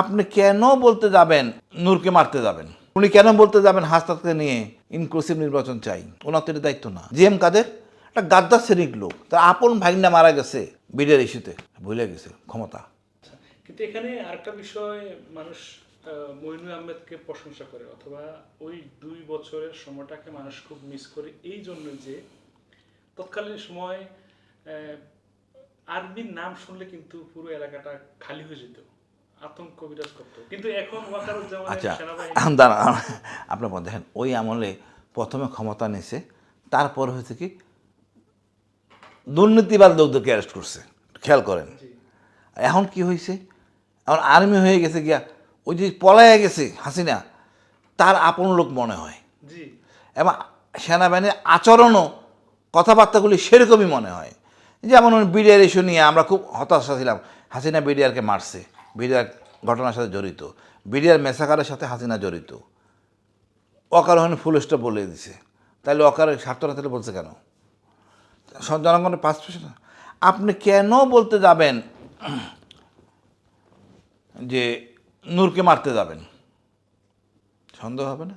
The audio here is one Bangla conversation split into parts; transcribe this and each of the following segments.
আপনি কেন বলতে যাবেন নূরকে মারতে যাবেন? উনি কেন বলতে যাবেন হাসপাতালকে নিয়ে ইনক্লুসিভ নির্বাচন চাই? ওনার তো দায়িত্ব না। G M Quader? একটা গাদ্দার শ্রেণির লোক। তার আপন ভাগনা মারা গেছে বিডের ইস্যুতে। ভুলে গেছে ক্ষমতা। কিন্তু এখানে আরেকটা বিষয় মানুষ আহ, মইনুল আহমেদকে প্রশংসা করে অথবা ওই দুই বছরের সময়টাকে মানুষ খুব মিস করে এই জন্য যে তৎকালীন সময় আহ, আর্মির নাম শুনলে কিন্তু পুরো এলাকাটা খালি হয়ে যেত। আতঙ্ক বিরাজ করতো। কিন্তু এখন আচ্ছা দাঁড়ান আপনার দেখেন ওই আমলে প্রথমে ক্ষমতা নিয়েছে তারপর হয়েছে কি দুর্নীতিবাদ লোকদেরকে অ্যারেস্ট করছে খেয়াল করেন। এখন কি হয়েছে? এখন আর্মি হয়ে গেছে গিয়া ওই যে পলাইয়া গেছে হাসিনা তার আপন লোক মনে হয়। এবং সেনাবাহিনীর আচরণও কথাবার্তাগুলি সেরকমই মনে হয়। যেমন বিডিআর ইস্যু নিয়ে আমরা খুব হতাশা ছিলাম হাসিনা বিডিআরকে মারছে। বিডিআর ঘটনার সাথে জড়িত। বিডিআর মেসাকারের সাথে হাসিনা জড়িত। অকার হয়নি ফুল স্টপ বলে দিছে। তাহলে অকারের স্বার্থ না তাহলে বলছে কেন? জনগণের পাঁচ পার্সেন্ট আপনি কেন বলতে যাবেন যে নূরকে মারতে যাবেন? সন্দেহ হবে না?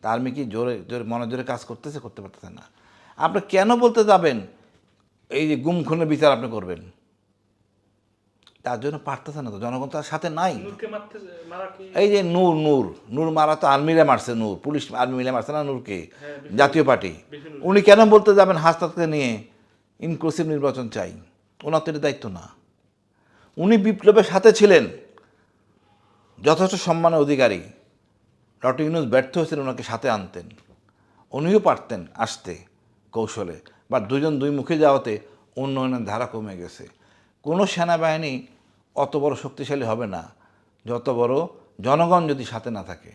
তা আর্মি কি জোরে জোরে মনে জোরে কাজ করতেছে, করতে পারতেছে না? আপনি কেন বলতে যাবেন? এই যে গুম খুনের বিচার আপনি করবেন। তার জন্য পারতেছে না তো জনগণ তার সাথে নাই। এই যে নূর নূর নূর মারা তো আর্মিরা মারছে নূর পুলিশ আর্মি মিলে মারছে না নূরকে? জাতীয় পার্টি। উনি কেন বলতে যাবেন হাসপাতালকে নিয়ে ইনক্লুসিভ নির্বাচন চাই? ওনার তো দায়িত্ব না। উনি বিপ্লবের সাথে ছিলেন। যথেষ্ট সম্মানের অধিকারী। ডক্টর ইউনুস ব্যর্থ হয়েছিলেন ওনাকে সাথে আনতেন। উনিও পারতেন আসতে কৌশলে। বা দুজন দুই মুখে যাওয়াতে উন্নয়নের ধারা কমে গেছে। কোনো সেনাবাহিনী অত বড় শক্তিশালী হবে না। যত বড় জনগণ যদি সাথে না থাকে।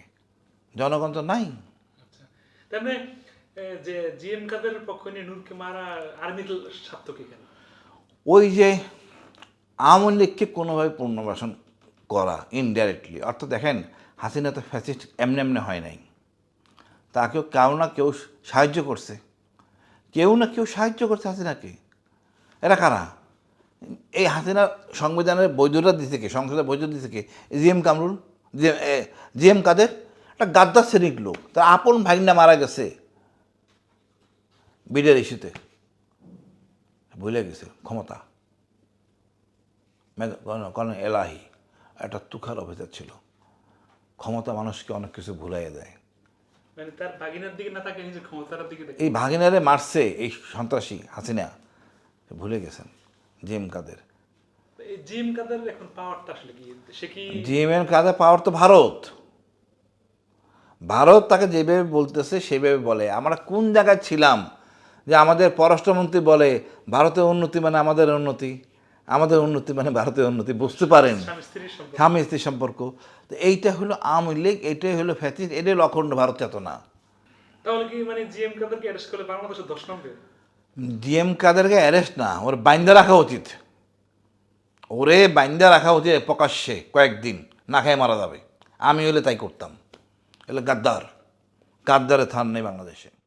জনগণ তো নাই। আচ্ছা। তার যে জিএম কাদের পক্ষ নিয়ে নূরকে মারা আর্মির স্বার্থ কি কেন? ওই যে আওয়ামী লীগকে কোনোভাবে পুনর্বাসন করা ইনডাইরেক্টলি অর্থাৎ দেখেন হাসিনা তো ফ্যাসিস্ট এমনি এমনি হয় নাই। তাকেও কেউ না কেউ সাহায্য করছে। কেউ না কেউ সাহায্য করছে হাসিনাকে। এরা কারা? এই হাসিনা সংবিধানের বৈধতা দিছে কে? সংসদের বৈধতা দিছে কে? G M Kamrul? G M Quader? একটা গাদ্দার শ্রেণির লোক। তার আপন ভাগনা মারা গেছে বিডের ইস্যুতে। ভুলে গেছে ক্ষমতা। কর্নেল এলাহি একটা তুখার অফিসার ছিল। ক্ষমতা মানুষকে অনেক কিছু ভুলাইয়ে দেয়। মানে দিকে দিকে এই ভাগিনারে মারছে এই সন্ত্রাসী হাসিনা। ভুলে গেছেন। জিএম কাদের। জিএম কাদের এখন পাওয়ারটা আসলে কি? সে কি জিএম এর কাদের পাওয়ার তো ভারত। ভারত তাকে যেভাবে বলতেছে সেভাবে বলে। আমরা কোন জায়গায় ছিলাম যে আমাদের পররাষ্ট্রমন্ত্রী বলে ভারতের উন্নতি মানে আমাদের উন্নতি আমাদের উন্নতি মানে ভারতের উন্নতি বুঝতে পারেন? স্বামী স্ত্রী সম্পর্ক। তো এইটা হলো আওয়ামী লীগ এটাই হলো ফ্যাসিস্ট এটাই হলো অখণ্ড ভারত চেতনা। তাহলে কি মানে জিএম কাদেরকে অ্যারেস্ট করলে বাংলাদেশের দশ নম্বর? ডিএম কাদেরকে অ্যারেস্ট না, ওর বাইন্দা রাখা উচিত। ওরে বাইন্দা রাখা উচিত প্রকাশ্যে, কয়েকদিন, না খেয়ে মারা যাবে। আমি হলে তাই করতাম। এলে গাদ্দার। গাদ্দারে থান নেই বাংলাদেশে।